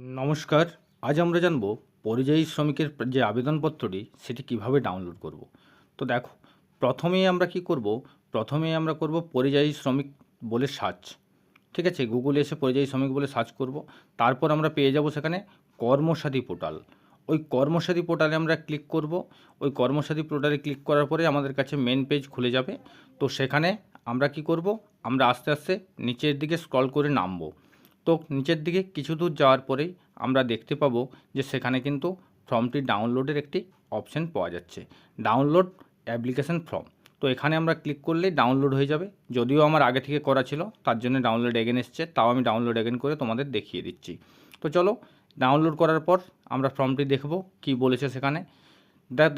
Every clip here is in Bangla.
নমস্কার। আজ আমরা জানব পরিযায়ী শ্রমিকের যে আবেদনপত্রটি, সেটি কীভাবে ডাউনলোড করব। তো দেখো, প্রথমেই আমরা কি করব, প্রথমেই আমরা করব পরিযায়ী শ্রমিক বলে সার্চ। ঠিক আছে? গুগলে এসে পরিযায়ী শ্রমিক বলে সার্চ করব। তারপর আমরা পেয়ে যাব সেখানে কর্মসাথী পোর্টাল। ওই কর্মসাথী পোর্টালে আমরা ক্লিক করব। ওই কর্মসাথী পোর্টালে ক্লিক করার পরে আমাদের কাছে মেন পেজ খুলে যাবে। তো সেখানে আমরা কি করব, আমরা আস্তে আস্তে নিচের দিকে স্ক্রল করে নামবো। তো নিচের দিকে কিছু দূর যাওয়ার পরেই আমরা দেখতে পাবো যে সেখানে কিন্তু ফর্মটি ডাউনলোডের একটি অপশন পাওয়া যাচ্ছে, ডাউনলোড অ্যাপ্লিকেশন ফর্ম। তো এখানে আমরা ক্লিক করলেই ডাউনলোড হয়ে যাবে। যদিও আমার আগে থেকে করা ছিল, তার জন্য ডাউনলোড এগেন এসছে, তাও আমি ডাউনলোড এগেন করে তোমাদের দেখিয়ে দিচ্ছি। তো চলো, ডাউনলোড করার পর আমরা ফর্মটি দেখব, কি বলেছে সেখানে।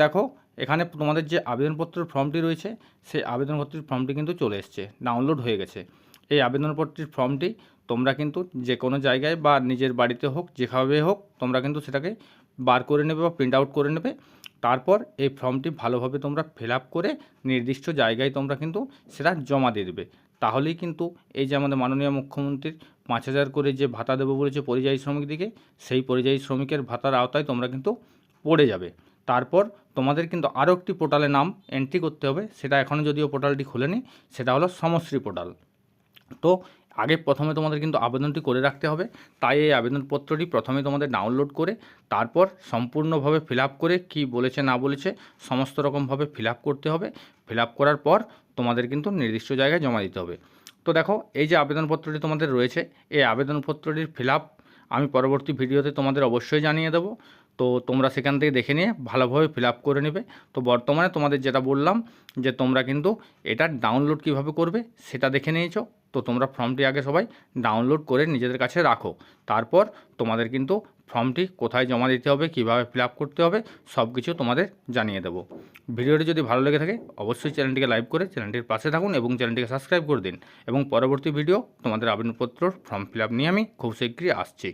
দেখো, এখানে তোমাদের যে আবেদনপত্রের ফর্মটি রয়েছে, সেই আবেদনপত্রের ফর্মটি কিন্তু চলে এসছে, ডাউনলোড হয়ে গেছে। এই আবেদনপত্রের ফর্মটি তোমরা কিন্তু যে কোনো জায়গায় বা নিজের বাড়িতে হোক, যেভাবে হোক, তোমরা কিন্তু সেটাকে বার করে নেবে বা প্রিন্ট আউট করে নেবে। তারপর এই ফর্মটি ভালোভাবে তোমরা ফিল করে নির্দিষ্ট জায়গায় তোমরা কিন্তু সেটা জমা দিয়ে দেবে। তাহলেই কিন্তু এই যে আমাদের মাননীয় মুখ্যমন্ত্রীর পাঁচ হাজার করে যে ভাতা দেবো বলেছে পরিযায়ী শ্রমিকদিকে সেই পরিযায়ী শ্রমিকের ভাতার আওতায় তোমরা কিন্তু পড়ে যাবে। তারপর তোমাদের কিন্তু আরও একটি পোর্টালে নাম এন্ট্রি করতে হবে, সেটা এখনও যদিও পোর্টালটি খুলেনি, সেটা হলো সমশ্রী পোর্টাল তো আগে প্রথমে তোমাদের কিন্তু আবেদনটি করে রাখতে হবে, তাই এই আবেদনপত্রটি প্রথমে তোমাদের ডাউনলোড করে, তারপর সম্পূর্ণভাবে ফিল করে কি বলেছে, না বলেছে, সমস্ত রকমভাবে ফিল করতে হবে। ফিল করার পর তোমাদের কিন্তু নির্দিষ্ট জায়গায় জমা দিতে হবে। তো দেখো, এই যে আবেদনপত্রটি তোমাদের রয়েছে, এই আবেদনপত্রটির ফিল আমি পরবর্তী ভিডিওতে তোমাদের অবশ্যই জানিয়ে দেবো। তো তোমরা সেখান থেকে দেখে নিয়ে ভালোভাবে ফিল করে নেবে। তো বর্তমানে তোমাদের যেটা বললাম, যে তোমরা কিন্তু এটা ডাউনলোড কীভাবে করবে, সেটা দেখে নিয়েছো। তো তোমরা ফর্মটি আগে সবাই ডাউনলোড করে নিজেদের কাছে রাখো। তারপর তোমাদের কিন্তু ফর্মটি কোথায় জমা দিতে হবে, কীভাবে ফিল করতে হবে সব কিছু তোমাদের জানিয়ে দেবো। ভিডিওটি যদি ভালো লেগে থাকে, অবশ্যই চ্যানেলটিকে লাইভ করে চ্যানেলটির পাশে থাকুন এবং চ্যানেলটিকে সাবস্ক্রাইব করে দিন। এবং পরবর্তী ভিডিও তোমাদের আবেদনপত্র ফর্ম ফিল নিয়ে আমি খুব শীঘ্রই আসছি।